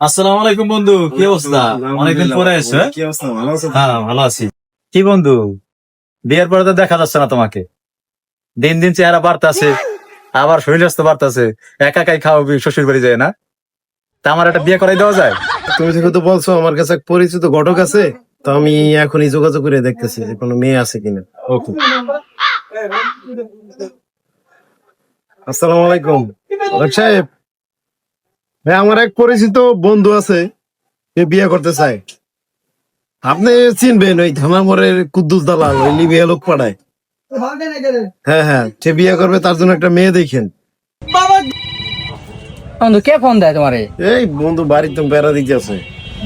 আসসালামু আলাইকুম বন্ধু কি অবস্থা? অনেকদিন পরে এসে কি অবস্থা? ভালো আছো? হ্যাঁ ভালো আছি। কি বন্ধু বিয়ের পরে তো দেখা যাচ্ছে না তোমাকে। দিন দিন চেহারা বাড়তাছে আবার শরীর স্বাস্থ্য বাড়তাছে। একা একাই খাওয়াবি শ্বশুর বাড়ি যায় না। তা আমার একটা বিয়ে করাই দেওয়া যায়? তুমি যেহেতু বলছো আমার কাছে এক পরিচিত ঘটক আছে তো আমি এখনই যোগাযোগ করে দেখতেছি যে কোনো মেয়ে আছে কিনা। ওকে। আসসালামু আলাইকুম। সাহেব ভাই আমার এক পরিচিত বন্ধু আছে সে বিয়ে করতে চায়। আপনি চিনবেন ওই থানা মোড়ের কুদ্দুস দালাল ওই লিবিয়া লোক পাড়ায় হ্যাঁ হ্যাঁ সে বিয়ে করবে তার জন্য একটা মেয়ে দেখেন। বন্ধু কে ফোন দেয় তোমারে? এই বন্ধু বাড়িতে বেড়া দিতে আছে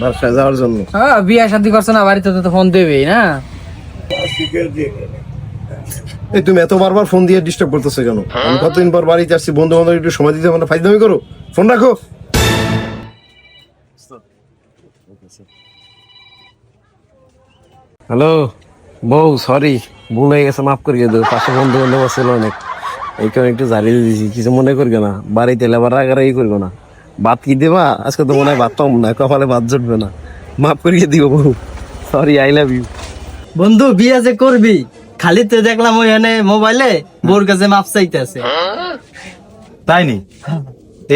বাসায় যাওয়ার জন্য। হ্যাঁ বিয়ে শাদি করছ না বাড়িতে তো ফোন দেবেই না। এই তুমি এত বারবার ফোন দিয়ে ডিস্টার্ব করতেছো কেন? আমি কতদিন পর বাড়িতে আসছি বন্ধু বান্ধব একটু সময় দিতে মানে ফাইদামি করো। ফোন রাখো। হ্যালো বউ সরি ভুল হয়ে গেছে মাফ করিয়ে দেবো পাশে বন্ধু বান্ধব ছিল অনেক। এই কারণে একটু জারিয়ে দিয়েছি কিছু মনে করবে না বাড়িতে এলে আবার রাগারাগি করবে না। বাদ কি দেবা? আজকে তো মনে হয় ভাত পাবো না কপালে বাদ জুটবে না। মাফ করিয়ে দিব বউ। সরি আই লাভ ইউ বন্ধু বিয়ে যে করবি? খালি তো দেখলাম ওইখানে মোবাইলে বোর কাছে মাপ চাইতেছে। তাই নি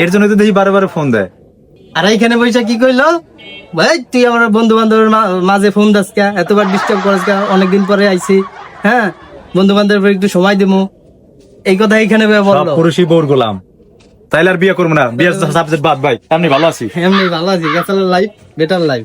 এর জন্য তো দেখি বারে বারে ফোন দেয়। আর এইখানে বৈশা কি কইলো? ভাই তুই আমার বন্ধু বান্ধবের মাঝে ফোন দাস কা এতবার ডিস্টার্ব করিস কা অনেকদিন পরে আইছি। হ্যাঁ বন্ধু বান্ধবের একটু সময় দেবো এই কথা এইখানে বলল। পুরুষই বোর গোলাম। তাইলে আর বিয়ে করব না। বিয়ের সাবজেক্ট বাদ ভাই। এমনি ভালো আছি। এমনি ভালো আছি। Life better life